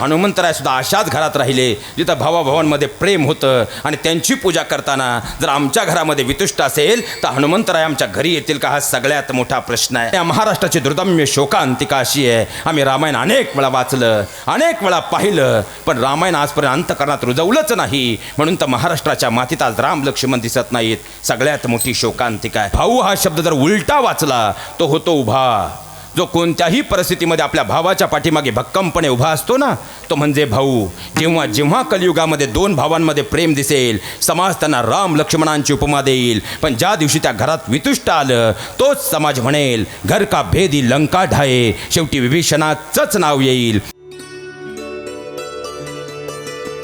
हनुमंतराय सुद्धा अशाच घरात राहिले जिथं भावाभावांमध्ये प्रेम होतं आणि त्यांची पूजा करताना जर आमच्या घरामध्ये वितुष्ट असेल तर हनुमंतराय आमच्या घरी येतील का हा सगळ्यात मोठा प्रश्न आहे. या महाराष्ट्राची दुर्दम्य शोकांतिका अशी आहे. आम्ही रामायण अनेक वेळा वाचलं अनेक वेळा पाहिलं पण रामायण आजपर्यंत अंतकरणात रुजवलंच नाही. म्हणून तर महाराष्ट्राच्या मातीत आज राम लक्ष्मण दिसत नाहीत. सगळ्यात मोठी शोकांतिका आहे. भाऊ हा शब्द जर उलटा वाचला तो होतो उभा. जो कोणत्याही परिस्थितीमध्ये आपल्या भावाच्या पाठीमागे भक्कमपणे उभा असतो ना तो म्हणजे भाऊ. जेव्हा जेव्हा कलियुगामध्ये दोन भावांमध्ये प्रेम दिसेल समाज त्यांना राम लक्ष्मणांची उपमा देईल. पण ज्या दिवशी त्या घरात वितुष्ट आलं तोच समाज म्हणेल घर का भेदी लंका ढाये शेवटी विभीषणाचंच नाव येईल.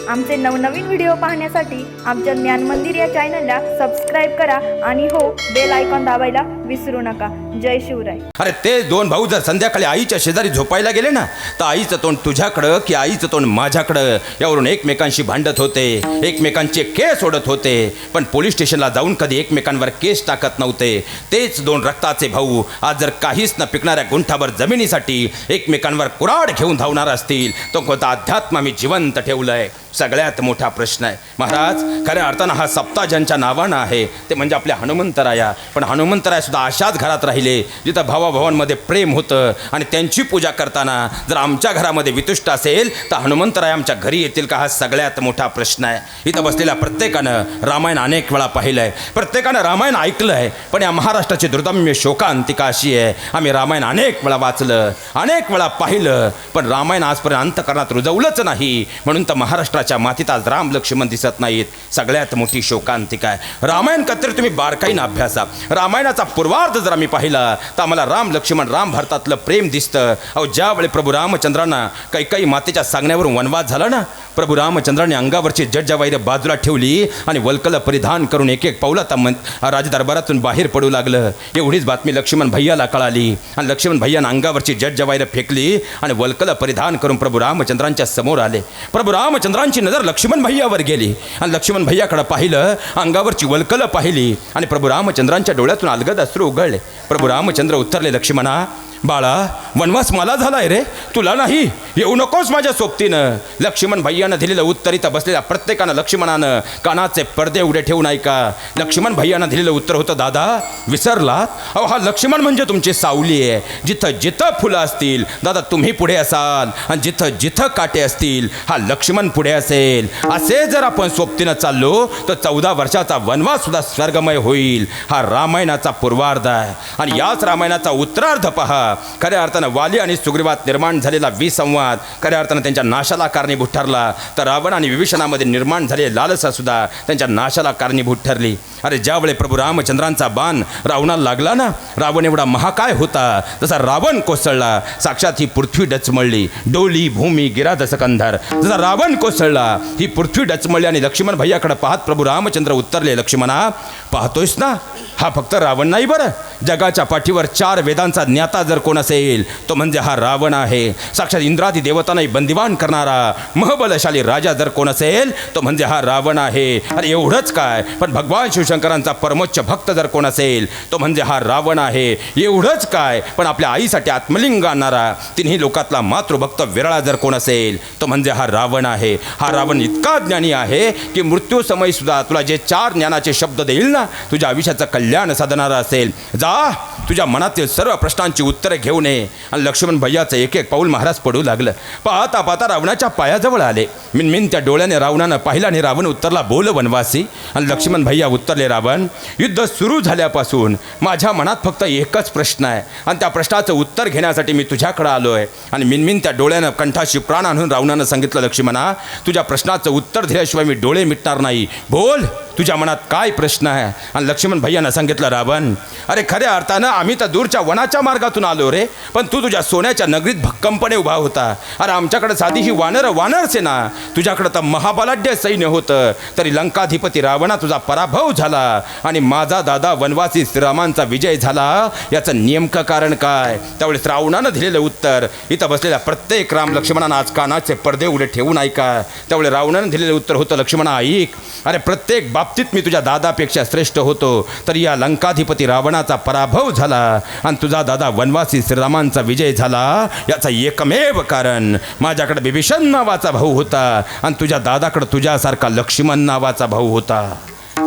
आमचे नवनवीन व्हिडिओ पाहण्यासाठी आमच्या ज्ञान मंदिर या चॅनलला सबस्क्राईब करा आणि हो बेल आयकॉन दाबायला विसरू नका. जय शिवराय. अरे ते दोन भाऊ जर संध्याकाळी आईच्या शेजारी झोपायला गेले ना तर आईचं तोंड तुझ्याकडं की आईचं तोंड माझ्याकडं? यावरून एकमेकांशी भांडत होते एकमेकांचे केस सोडत होते. पण पोलीस स्टेशनला जाऊन कधी एकमेकांवर केस टाकत नव्हते. तेच दोन रक्ताचे भाऊ आज जर काहीच न पिकणाऱ्या गुंठाभर जमिनीसाठी एकमेकांवर कुराड घेऊन धावणार असतील तो कोणता अध्यात्म आम्ही जिवंत ठेवलंय? सगळ्यात मोठा प्रश्न आहे. महाराज खऱ्या अर्थानं हा सप्ताह ज्यांच्या नावानं आहे. ते म्हणजे आपल्या हनुमंतराया. पण हनुमंतराय बऱ्याचदा अशाच घरात राहिले जिथं भावाभावांमध्ये प्रेम होतं आणि त्यांची पूजा करताना जर आमच्या घरामध्ये वितुष्ट असेल तर हनुमंतराय आमच्या घरी येतील का हा सगळ्यात मोठा प्रश्न आहे. इथं बसलेल्या प्रत्येकानं रामायण अनेक वेळा पाहिलं आहे प्रत्येकानं रामायण ऐकलं आहे पण या महाराष्ट्राची दुर्दम्य शोकांतिका अशी आहे. आम्ही रामायण अनेक वेळा वाचलं अनेक वेळा पाहिलं पण रामायण आजपर्यंत अंतकरणात रुजवलंच नाही. म्हणून तर महाराष्ट्राच्या मातीत आज राम लक्ष्मण दिसत नाहीत. सगळ्यात मोठी शोकांतिका आहे. रामायण कत्र तुम्ही बारकाईनं अभ्यासा रामायणाचा पूर्वार्ध जर आम्ही पाहिला तर आम्हाला राम लक्ष्मण राम भारतातलं प्रेम दिसतं. अहो ज्यावेळी प्रभू रामचंद्रांना काही काही मातेच्या सांगण्यावरून वनवास झाला ना प्रभू रामचंद्राने अंगावरची जज्जावाईर बाजूला ठेवली आणि वल्कल परिधान करून एक एक पाऊल आता मन राजदरबारातून बाहेर पडू लागलं. एवढीच बातमी लक्ष्मण भैयाला कळाली. आणि लक्ष्मण भैयानं अंगावरची जज्जावाईर फेकली आणि वल्कल परिधान करून प्रभू रामचंद्रांच्या समोर आले. प्रभू रामचंद्रांची नजर लक्ष्मण भैयावर गेली. आणि लक्ष्मण भैयाकडे पाहिलं अंगावरची वल्कल पाहिली आणि प्रभू रामचंद्रांच्या डोळ्यातून अलगद अश्रू उघडले. प्रभू रामचंद्र उत्तरले लक्ष्मणा बाळा वनवास मला झालाय रे. तुला नाही. येऊ नकोस माझ्या सोबतीनं. लक्ष्मण भैयानं दिलेलं उत्तर इथं बसलेल्या प्रत्येकानं लक्ष्मणानं कानाचे पडदे उघडे ठेवून ऐका. लक्ष्मण भैयानं दिलेलं उत्तर होतं दादा विसरलात? अहो हा लक्ष्मण म्हणजे तुमची सावली आहे. जिथं जिथं फुलं असतील दादा तुम्ही पुढे असाल. आणि जिथं जिथं काटे असतील हा लक्ष्मण पुढे असेल. असे जर आपण सोबतीनं चाललो तर चौदा वर्षाचा वनवास सुद्धा स्वर्गमय होईल. हा रामायणाचा पूर्वार्ध आहे. आणि याच रामायणाचा उत्तरार्ध पहा. खऱ्या अर्थानं वाली आणि सुग्रीवात निर्माण झालेला विसंवाद खऱ्या अर्थानं त्यांच्या नाशाला कारणीभूत ठरला. तर रावण आणि विभीषणामध्ये निर्माण झालेली लालसा सुद्धा त्यांच्या नाशाला कारणीभूत ठरली. अरे ज्यावेळी प्रभू रामचंद्रांचा बाण रावणाला लागला ना रावण एवढा महाकाय होता. जसा रावण कोसळला साक्षात ही पृथ्वी डचमळली. डोली भूमी गिरा दसकंधर जसा रावण कोसळला ही पृथ्वी डचमळली आणि लक्ष्मण भैयाकडे पाहत प्रभू रामचंद्र उत्तरले लक्ष्मणा पाहतोयस ना? हा फक्त रावण नाही बरं. जगाच्या पाठीवर चार वेदांचा ज्ञाता जर कोण असेल तो म्हणजे हा रावण आहे. साक्षात इंद्रादी देवतांनाही बंदिवान करणारा महबलशाली राजा जर कोण असेल तो म्हणजे हा रावण आहे. अरे एवढंच काय पण भगवान शंकरांचा परमोच्च भक्त जर कोण असेल तो म्हणजे हा रावण आहे. एवढंच काय? पण आपल्या आईसाठी आत्मलिंग आणणारा तिन्ही लोकातला मातृभक्त विरळा जर कोण असेल तो म्हणजे हा रावण आहे. हा रावण इतका ज्ञानी आहे की मृत्यूसमयी सुद्धा तुला जे चार ज्ञानाचे शब्द देईल ना तुझ्या आयुष्याचं कल्याण साधणारा असेल. जा तुझ्या मनातील सर्व प्रश्नांची उत्तरे घेऊन ये आणि लक्ष्मण भैयाचं एक एक पाऊल महाराज पडू लागलं. पाहता पाहता रावणाच्या पायाजवळ आले. मिनमिन त्या डोळ्याने रावणानं पाहिला आणि रावण उत्तरला बोल वनवासी. आणि लक्ष्मण भैया उत्तरले रावण युद्ध सुरू झाल्यापासून माझ्या मनात फक्त एकच प्रश्न आहे. आणि त्या प्रश्नाचं उत्तर घेण्यासाठी मी तुझ्याकडं आलो आहे आणि मिनमिन त्या डोळ्यानं कंठाशी प्राण आणून रावणानं सांगितलं लक्ष्मणा तुझ्या प्रश्नाचं उत्तर दिल्याशिवाय मी डोळे मिटणार नाही. बोल. तुझ्या मनात काय प्रश्न आहे? आणि लक्ष्मण भैयानं सांगितलं रावण अरे खऱ्या अर्थानं आम्ही तर दूरच्या वनाच्या मार्गातून आलो रे पण तू तुझ्या सोन्याच्या नगरीत भक्कमपणे उभा होता. अरे आमच्याकडे साधी ही वानर वानर सेना. तुझ्याकडं तर महाबलाढ्य सैन्य होतं. तरी लंकाधिपती रावणा तुझा पराभव झाला. आणि माझा दादा वनवासी श्रीरामांचा विजय झाला. याचं नेमकं कारण काय? त्यावेळेस रावणानं दिलेलं उत्तर इथं बसलेल्या प्रत्येक राम लक्ष्मणानं आज कानाचे पडदे उडे ठेवून ऐका त्यावेळेस रावणानं दिलेलं उत्तर होतं लक्ष्मणा ऐक. अरे प्रत्येक बाप बाबतीत मी तुझ्या दादापेक्षा श्रेष्ठ होतो तर या लंकाधिपती रावणाचा पराभव झाला आणि तुझा दादा वनवासी श्रीरामांचा विजय झाला याचा एकमेव कारण माझ्याकडे बिभीषण नावाचा भाऊ होता आणि तुझ्या दादाकडे तुझ्यासारखा लक्ष्मण नावाचा भाऊ होता.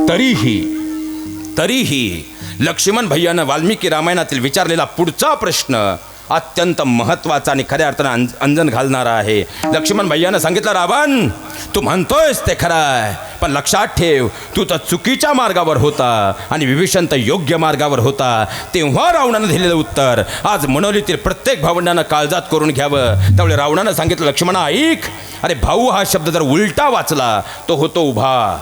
तरीही तरीही लक्ष्मण भैयानं वाल्मिकी रामायणातील विचारलेला पुढचा प्रश्न अत्यंत महत्त्वाचा आणि खऱ्या अर्थानं अंज अंजन घालणारा आहे. लक्ष्मण भैयानं सांगितलं रावण तू म्हणतोयस ते खरं आहे पण लक्षात ठेव तू तर चुकीच्या मार्गावर होता आणि विभीषण तर योग्य मार्गावर होता. तेव्हा रावणानं दिलेलं उत्तर आज मनोलीतील प्रत्येक भावंडानं काळजात करून घ्यावं. त्यामुळे रावणानं सांगितलं लक्ष्मणा ऐक अरे भाऊ हा शब्द जर उलटा वाचला तो होतो उभा.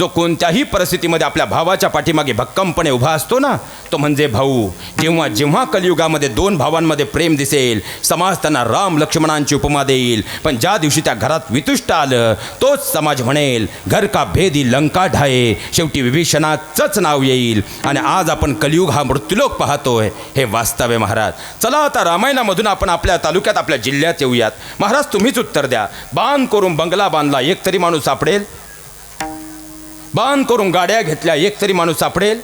जो कोणत्याही परिस्थितीमध्ये आपल्या भावाच्या पाठीमागे भक्कमपणे उभा असतो ना तो म्हणजे भाऊ. जेव्हा जेव्हा कलियुगामध्ये दोन भावांमध्ये प्रेम दिसेल समाज त्यांना राम लक्ष्मणांची उपमा देईल. पण ज्या दिवशी त्या घरात वितुष्ट आलं तोच समाज म्हणेल घर का भेदी लंका ढाये शेवटी विभीषणाचंच नाव येईल. आणि आज आपण कलियुग हा मृत्यूलोक पाहतोय हे वास्तव आहे महाराज. चला आता रामायणामधून आपण आपल्या तालुक्यात आपल्या जिल्ह्यात येऊयात. महाराज तुम्हीच उत्तर द्या. बांध करून बंगला बांधला एक तरी माणूस सापडेल? बांध करून गाड्या घेतल्या एक तरी माणूस सापडेल.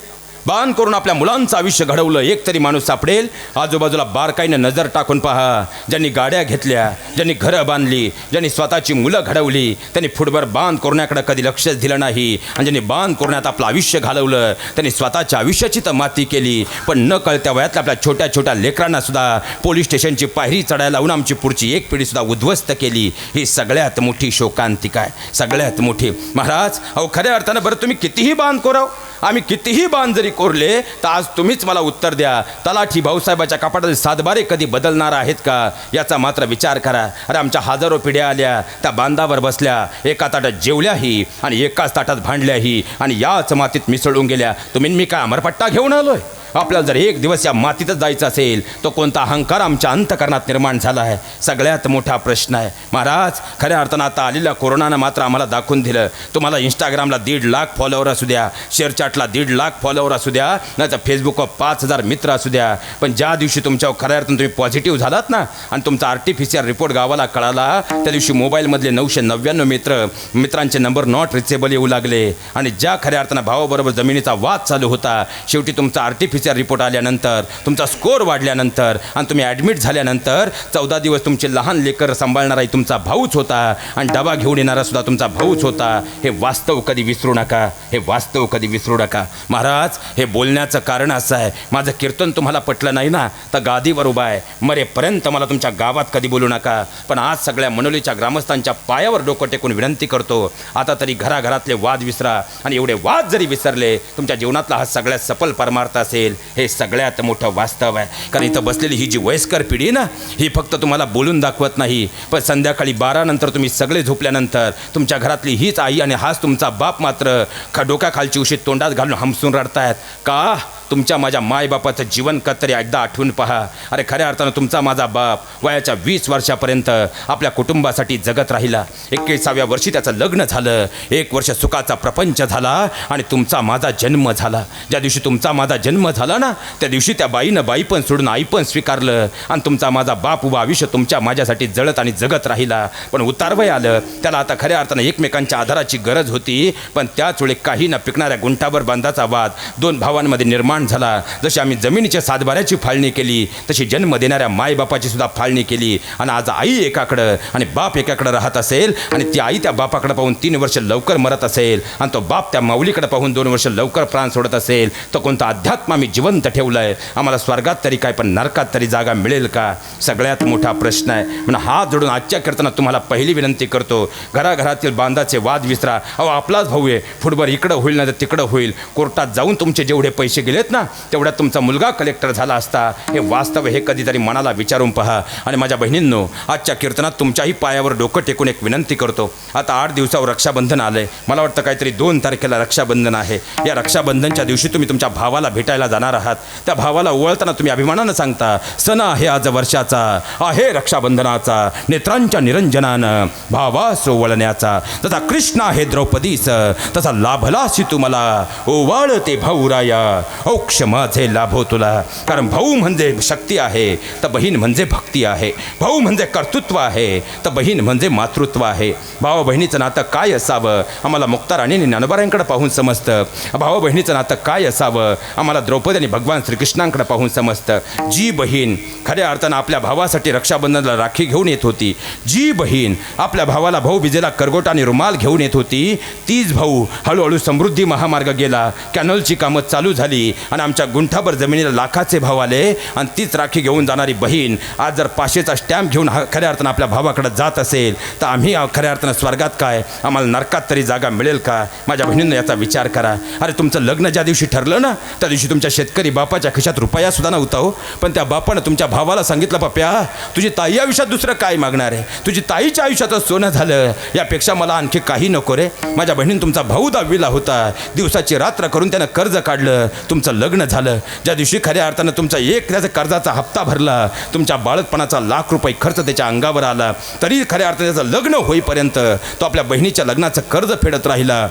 बाण करून आपल्या मुलांचं आयुष्य घडवलं. एक तरी माणूस सापडेल. आजूबाजूला बारकाईनं नजर टाकून पहा. ज्यांनी गाड्या घेतल्या ज्यांनी घरं बांधली ज्यांनी स्वतःची मुलं घडवली त्यांनी फुटभर बांध करण्याकडे कधी लक्षच दिलं नाही. आणि ज्यांनी बांध करण्यात आपलं आयुष्य घालवलं त्यांनी स्वतःच्या आयुष्याची तर माती केली. पण न कळत्या वयातल्या आपल्या छोट्या छोट्या लेकरांना सुद्धा पोलीस स्टेशनची पायरी चढायला लावून आमची पुढची एक पिढी सुद्धा उद्ध्वस्त केली. ही सगळ्यात मोठी शोकांतिका आहे. सगळ्यात मोठी. महाराज अहो खऱ्या अर्थानं बरं तुम्ही कितीही बांध कोराव आम्ही कितीही बांध जरी कोरले तर आज तुम्हीच मला उत्तर द्या. तलाठी भाऊसाहेबाच्या कपाटातील सातबारे कधी बदलणार आहेत का? याचा मात्र विचार करा. अरे आमच्या हजारो पिढ्या आल्या त्या बांधावर बसल्या एका ताटात जेवल्याही आणि एकाच ताटात भांडल्याही आणि याच मातीत मिसळून गेल्या. तुम्ही मी काय अमरपट्टा घेऊन आलोय? आपल्याला जर एक दिवस या मातीतच जायचं असेल तो कोणता अहंकार आमच्या अंतकरणात निर्माण झाला आहे? सगळ्यात मोठा प्रश्न आहे. महाराज खऱ्या अर्थानं आता आलेल्या कोरोनानं मात्र आम्हाला दाखवून दिलं. तुम्हाला इंस्टाग्रामला दीड लाख फॉलोवर असू द्या शेअरचॅटला दीड लाख फॉलोवर असू द्या नाही तर फेसबुकवर पाच हजार मित्र असू द्या. पण ज्या दिवशी तुमच्या खऱ्या अर्थानं तुम्ही पॉझिटिव्ह झालात ना आणि तुमचा आर्टिफिशियल रिपोर्ट गावाला कळाला त्या दिवशी मोबाईलमधले नऊशे नव्याण्णव मित्र मित्रांचे नंबर नॉट रिचेबल येऊ लागले. आणि ज्या खऱ्या अर्थानं भावाबरोबर जमिनीचा वाद चालू होता शेवटी तुमचा आर्टिफिशियल रिपोर्ट आल्यानंतर तुमचा स्कोर वाढल्यानंतर आणि तुम्ही ॲडमिट झाल्यानंतर चौदा दिवस तुमचे लहान लेकर सांभाळणाराही तुमचा भाऊच होता आणि डबा घेऊन येणारा सुद्धा तुमचा भाऊच होता. हे वास्तव कधी विसरू नका हे वास्तव कधी विसरू नका. महाराज हे बोलण्याचं कारण असं आहे. माझं कीर्तन तुम्हाला पटलं नाही ना? तर गादीवर उभा आहे. मरेपर्यंत मला तुमच्या गावात कधी बोलू नका. पण आज सगळ्या मनोलीच्या ग्रामस्थांच्या पायावर डोकं टेकून विनंती करतो. आता तरी घराघरातले वाद विसरा आणि एवढे वाद जरी विसरले तुमच्या जीवनातला हा सगळ्यात सफल परमार्थ असेल. हे सगळ्यात मोठं वास्तव आहे. कारण इथं बसलेली ही जी वयस्कर पिढी ना ही फक्त तुम्हाला बोलून दाखवत नाही. पण संध्याकाळी बारानंतर तुम्ही सगळे झोपल्यानंतर तुमच्या घरातली हीच आई आणि हाच तुमचा बाप मात्र ख डोक्याखालची उशी तोंडात घालून हमसून रडतायत. का? तुमच्या माझ्या मायबापाचं जीवन कत्तरी एकदा आठवून पहा. अरे खऱ्या अर्थानं तुमचा माझा बाप वयाच्या वीस वर्षापर्यंत आपल्या कुटुंबासाठी जगत राहिला. एक्केसाव्या वर्षी त्याचं लग्न झालं. एक वर्ष सुखाचा प्रपंच झाला आणि तुमचा माझा जन्म झाला. ज्या दिवशी तुमचा माझा जन्म झाला ना त्या दिवशी त्या बाईनं बाई पण सोडून आई पण स्वीकारलं. आणि तुमचा माझा बाप उभा आयुष्य तुमच्या माझ्यासाठी जळत आणि जगत राहिला. पण उतारवय आलं. त्याला आता खऱ्या अर्थानं एकमेकांच्या आधाराची गरज होती. पण त्याच वेळी काही न पिकणाऱ्या गुंठावर बांधाचा वाद. दोन भावांमध्ये निर्माण झाला. जशी आम्ही जमिनीच्या सातबाऱ्याची फाळणी केली तशी जन्म देणाऱ्या मायबापाची सुद्धा फाळणी केली. आणि आज आई एकाकडं आणि बाप एकाकडं राहत असेल आणि ती आई त्या बापाकडे पाहून तीन वर्ष लवकर मरत असेल आणि तो बाप त्या माऊलीकडे पाहून दोन वर्ष लवकर प्राण सोडत असेल तर कोणता अध्यात्म आम्ही जिवंत ठेवलंय? आम्हाला स्वर्गात तरी काय पण नरकात तरी जागा मिळेल का? सगळ्यात मोठा प्रश्न आहे. म्हणून हात जोडून आजच्या कीर्तनात तुम्हाला पहिली विनंती करतो. घराघरातील बांधाचे वाद विसरा. अहो आपलाच भाऊ आहे. फुटबॉल इकडं होईल ना तर तिकडं होईल. कोर्टात जाऊन तुमचे जेवढे पैसे गेलेत ना तेवढ्यात तुमचा मुलगा कलेक्टर झाला असता. हे वास्तव हे कधीतरी मनाला विचारून पहा. आणि माझ्या बहिणींनो आजच्या कीर्तनात तुमच्याही पायावर डोकं टेकून एक विनंती करतो. आता आठ दिवसावर रक्षाबंधन आलंय. मला वाटतं काहीतरी दोन तारखेला रक्षाबंधन आहे. या रक्षाबंधनच्या दिवशी तुम्ही तुमच्या भावाला भेटायला जाणार आहात. त्या भावाला ओळखताना तुम्ही अभिमानानं सांगता सण आहे आज वर्षाचा आहे रक्षाबंधनाचा नेत्रांच्या निरंजनानं भावा सोवळण्याचा. तसा कृष्ण आहे द्रौपदीस तसा लाभलासी तुम्हाला. ओवाळते भाऊराया ओ मोक्ष माझे लाभो तुला. कारण भाऊ म्हणजे शक्ती आहे तर बहीण म्हणजे भक्ती आहे. भाऊ म्हणजे कर्तृत्व आहे तर बहीण म्हणजे मातृत्व आहे. भावा बहिणीचं नातं काय असावं? आम्हाला मुक्तार आणि ज्ञानोबारांकडे पाहून समजतं. भावा बहिणीचं नातं काय असावं? आम्हाला द्रौपदी आणि भगवान श्रीकृष्णांकडे पाहून समजतं. जी बहीण खऱ्या अर्थानं आपल्या भावासाठी रक्षाबंधनाला राखी घेऊन येत होती जी बहीण आपल्या भावाला भाऊ बिजेला करगोटा आणि रुमाल घेऊन येत होती तीच भाऊ हळूहळू समृद्धी महामार्ग गेला. कॅनलची कामं चालू झाली. आणि आमच्या गुंठाभर जमिनीला लाखाचे भाव आले आणि तीच राखी घेऊन जाणारी बहीण आज जर पाचशेचा स्टॅम्प घेऊन हा खऱ्या अर्थानं आपल्या भावाकडे जात असेल तर आम्ही खऱ्या अर्थानं स्वर्गात काय? आम्हाला नरकात तरी जागा मिळेल का? माझ्या बहिणींना याचा विचार करा. अरे तुमचं लग्न ज्या दिवशी ठरलं ना त्या दिवशी तुमच्या शेतकरी बापाच्या खिशात रुपया सुद्धा नव्हता हो. पण त्या बापानं तुमच्या भावाला सांगितलं पप्या तुझी ताई आयुष्यात दुसरं काय मागणार आहे? तुझी ताईच्या आयुष्यातच सोनं झालं. यापेक्षा मला आणखी काही नको रे. माझ्या बहिणीनं तुमचा भाऊ दहावीला होता. दिवसाची रात्र करून त्यानं कर्ज काढलं. तुमचं लग्न झालं ज्या दिवशी खऱ्या अर्थानं तुमचा एक त्याचा कर्जाचा हप्ता भरला तुमच्या बाळकपणाचा लाख रुपये खर्च त्याच्या अंगावर आला तरी खऱ्या अर्थानं त्याचं लग्न होईपर्यंत तो आपल्या बहिणीच्या लग्नाचं कर्ज फेडत राहिला.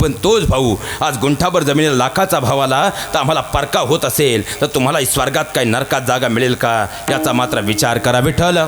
पण तोच भाऊ आज गुंठाभर जमिनीला लाखाचा भाव आला तर आम्हाला परका होत असेल तर तुम्हाला स्वर्गात काही नरकात जागा मिळेल का? याचा मात्र विचार करा विठ्ठल.